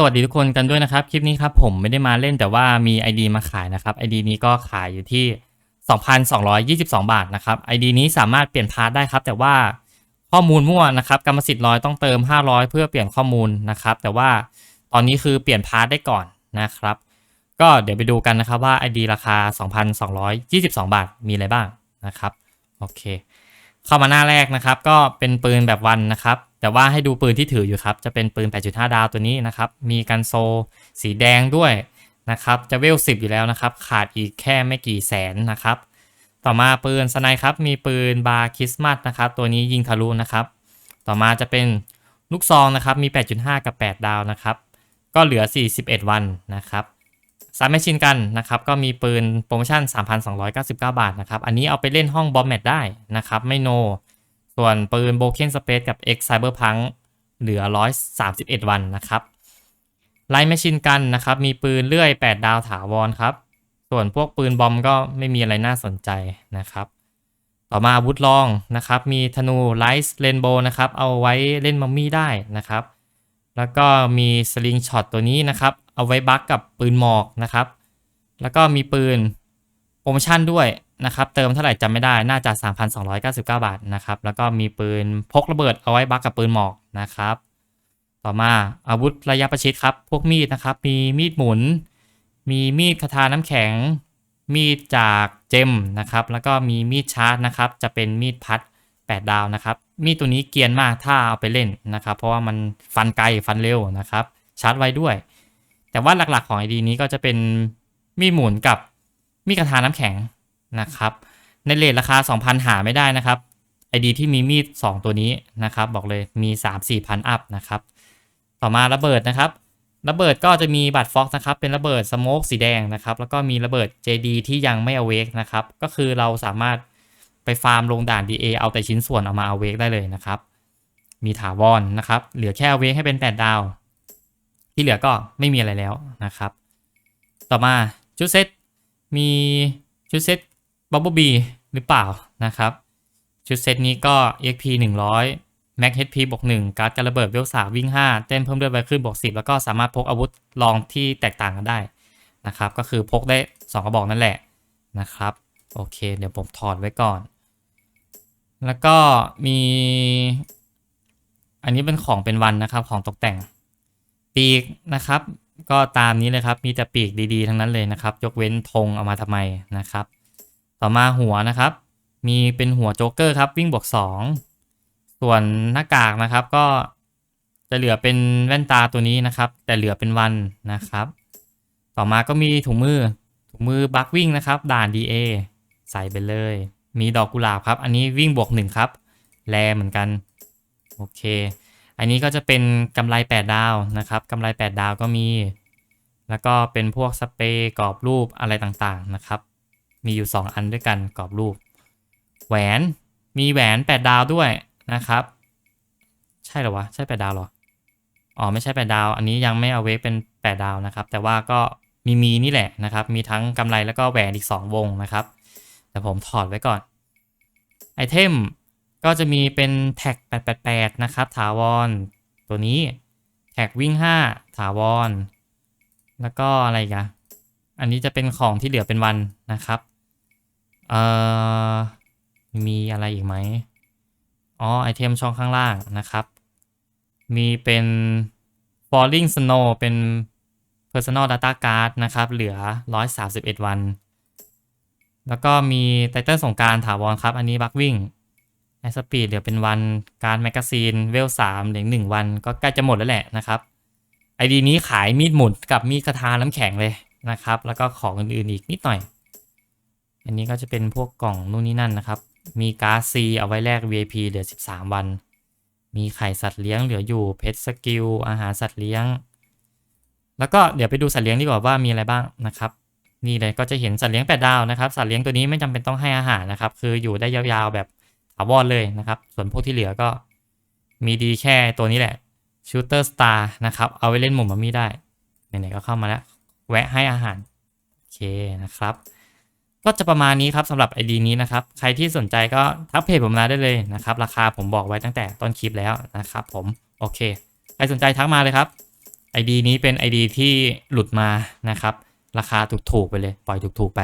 สวัสดีทุกคนกันด้วยนะครับ คลิปนี้ครับผมไม่ได้มาเล่นแต่ว่ามี ID มาขายนะครับ ID นี้ก็ขายอยู่ที่ 2,222 บาทนะครับ ID นี้สามารถเปลี่ยนพาร์ทได้ครับ แต่ว่าข้อมูลมั่วนะครับกรรมสิทธิ์ร้อยต้องเติม 500 เพื่อเปลี่ยนข้อมูลนะครับ แต่ว่าตอนนี้คือเปลี่ยนพาร์ทได้ก่อนนะครับ ก็เดี๋ยวไปดูกันนะครับว่า ID ราคา 2,222 บาทมีอะไรบ้างนะครับโอเค เข้ามาหน้าแรกนะครับ ก็เป็นปืนแบบวันนะครับ แต่ว่าให้ดูปืนที่ถืออยู่ครับ จะเป็นปืน 8.5 ดาวตัวนี้นะครับ มีกันโซสีแดงด้วยนะครับ จะเวล 10 อยู่แล้วนะครับ ขาดอีกแค่ไม่กี่แสนนะครับ ต่อมาปืนสไนครับ มีปืนบาร์คริสต์มาสนะครับ ตัวนี้ยิงทะลุนะครับ ต่อมาจะเป็นลูกซองนะครับ มี 8.5 กับ 8 ดาวนะครับ ก็เหลือ 41 วันนะครับสามแมชชินกันนะครับ ก็มีปืนโปรโมชั่น 3,299 บาทนะครับ อันนี้เอาไปเล่นห้องบอมแมทได้นะครับ ไม่โน ส่วนปืนโบเคนสเปซกับ X Cyberpunk เหลือ 131 วันนะครับไลท์แมชชินกันนะครับ มีปืนเลื่อย 8 ดาวถาวรครับ ส่วนพวกปืนบอมก็ไม่มีอะไรน่าสนใจนะครับ ต่อมาอาวุธลองนะครับ มีธนูไลท์เรนโบนะครับ เอาไว้เล่นมัมมี่ได้นะครับ แล้วก็มีสลิงช็อตตัวนี้นะครับ เอาไว้บักกับปืนหมอกนะครับ แล้วก็มีปืนโปรโมชั่นด้วย นะครับเติมเท่าไหร่จำไม่ได้น่าจะ 3,299 บาทนะครับแล้วก็มีปืนพกระเบิดเอาไว้บักกับปืนหมอกนะครับ ต่อมาอาวุธระยะประชิดครับ พวกมีดนะครับ มีมีดหมุน มีมีดคาถาน้ำแข็ง มีดจากเจมนะครับ แล้วก็มีมีดชาร์จนะครับ จะเป็นมีดพัด 8 ดาวนะครับ มีดตัวนี้เกียนมากถ้าเอาไปเล่นนะครับ เพราะว่ามันฟันไกลฟันเร็วนะครับ ชาร์จไว้ด้วย แต่ว่าหลักๆของไอดีนี้ก็จะเป็นมีดหมุนกับมีดคาถาน้ำแข็ง นะครับ ในเลทราคา 2,000 หาไม่ได้นะครับไอดีที่มีมีด 2 ตัวนี้นะครับ บอกเลยมี 3-4พันอัพนะครับ ต่อมาระเบิดนะครับระเบิดก็จะมีบัตรฟ็อกนะครับ เป็นระเบิดสโมกสีแดงนะครับ แล้วก็มีระเบิด JD ที่ยังไม่เอเวกนะครับ ก็คือเราสามารถไปฟาร์มลงด่าน DA เอาแต่ชิ้นส่วนเอามาเอาเวกได้เลยนะครับ มีถาวรนนะครับ เหลือแค่เอเวกให้เป็น 8 ดาว ที่เหลือก็ไม่มีอะไรแล้วนะครับ ต่อมาชุดเซตมีชุดเซต บับเบิลบีหรือเปล่านะครับ ชุดเซตนี้ก็ EXP 100 Max HP บวก1การ์ดการระเบิดเวลสาวิ่ง 5 เต้นเพิ่มเลือดไวขึ้นบวก10 แล้วก็สามารถพกอาวุธลองที่แตกต่างกันได้นะครับ ก็คือพกได้ 2 กระบอกนั่นแหละนะครับ โอเค เดี๋ยวผมถอดไว้ก่อน แล้วก็มี อันนี้เป็นของเป็นวันนะครับของตกแต่งปีกนะครับ ก็ตามนี้เลยครับ มีแต่ปีกดีๆ ทั้งนั้นเลยนะครับ ยกเว้นธงเอามาทำไมนะครับ ต่อมาหัวนะครับ มีเป็นหัวโจ๊กเกอร์ครับวิ่งบวก 2 ส่วนหน้ากากนะครับก็จะเหลือเป็นแว่นตาตัวนี้นะครับ แต่เหลือเป็นวันนะครับ ต่อมาก็มีถุงมือถุงมือบักวิ่งนะครับ ด่าน DA ใส่ไปเลย มีดอกกุหลาบครับ อันนี้วิ่งบวก1ครับแลเหมือนกันโอเค อันนี้ก็จะเป็นกำไร 8 ดาวนะครับกำไร 8 ดาวก็มี แล้วก็เป็นพวกสเปรย์กรอบรูปอะไรต่างๆนะครับ มีอยู่ 2 อันด้วยกันกรอบรูป แหวนมีแหวน 8 ดาวด้วยนะครับ ใช่หรอวะ ใช่ 8 ดาวหรอ อ๋อ ไม่ใช่ 8 ดาว อันนี้ยังไม่เอาเวฟเป็น 8 ดาวนะครับ แต่ว่าก็มีมีนี่แหละนะครับ มีทั้งกำไรแล้วก็แหวนอีก 2 วงนะครับ แต่ผมถอดไว้ก่อน ไอเทมก็จะมีเป็นแท็ก 888 นะครับ ถาวร ตัวนี้แท็กวิ่ง 5 ถาวร แล้วก็อะไรกันอันนี้จะเป็นของที่เหลือเป็นวันนะครับ เอ่อมีอะไรอีกไหมอ๋อไอเทมช่องข้างล่างนะครับ มีเป็น falling snow เป็น personal data card นะครับ เหลือ 131 วัน แล้วก็มีไตเติลสงการถาวรครับ อันนี้บักวิ่งไอสปีดเหลือเป็นวันการแมกกาซีนเวล 3 เหลือหนึ่งวัน ก็ใกล้จะหมดแล้วแหละนะครับไอดีนี้ขายมีดหมุนกับมีดคาถาน้ำแข็งเลยนะครับ แล้วก็ของอื่นๆอีกนิดหน่อย อันนี้ก็จะเป็นพวกกล่องนู่นนี่นั่นนะครับ มีการ์ดซีเอาไว้แลก VIP เหลือ 13 วัน มีไข่สัตว์เลี้ยงเหลืออยู่ เพชรสกิล อาหารสัตว์เลี้ยง แล้วก็เดี๋ยวไปดูสัตว์เลี้ยงดีกว่าว่ามีอะไรบ้างนะครับ นี่เลยก็จะเห็นสัตว์เลี้ยงแปดดาวนะครับ สัตว์เลี้ยงตัวนี้ไม่จำเป็นต้องให้อาหารนะครับ คืออยู่ได้ยาวๆแบบถาวรเลยนะครับ ส่วนพวกที่เหลือก็มีดีแค่ตัวนี้แหละ Shooter Star นะครับ เอาไว้เล่นหมุนมามีได้ ไหนๆก็เข้ามาแล้ว แวะให้อาหาร โอเคนะครับ ก็จะประมาณนี้ครับสำหรับ ID นี้นะครับ ใครที่สนใจก็ทักเพจผมมาได้เลยนะครับ ราคาผมบอกไว้ตั้งแต่ต้นคลิปแล้วนะครับผม โอเค ใครสนใจทักมาเลยครับ ID นี้เป็น ID ที่หลุดมานะครับ ราคาถูกๆไปเลย ปล่อยถูกๆไป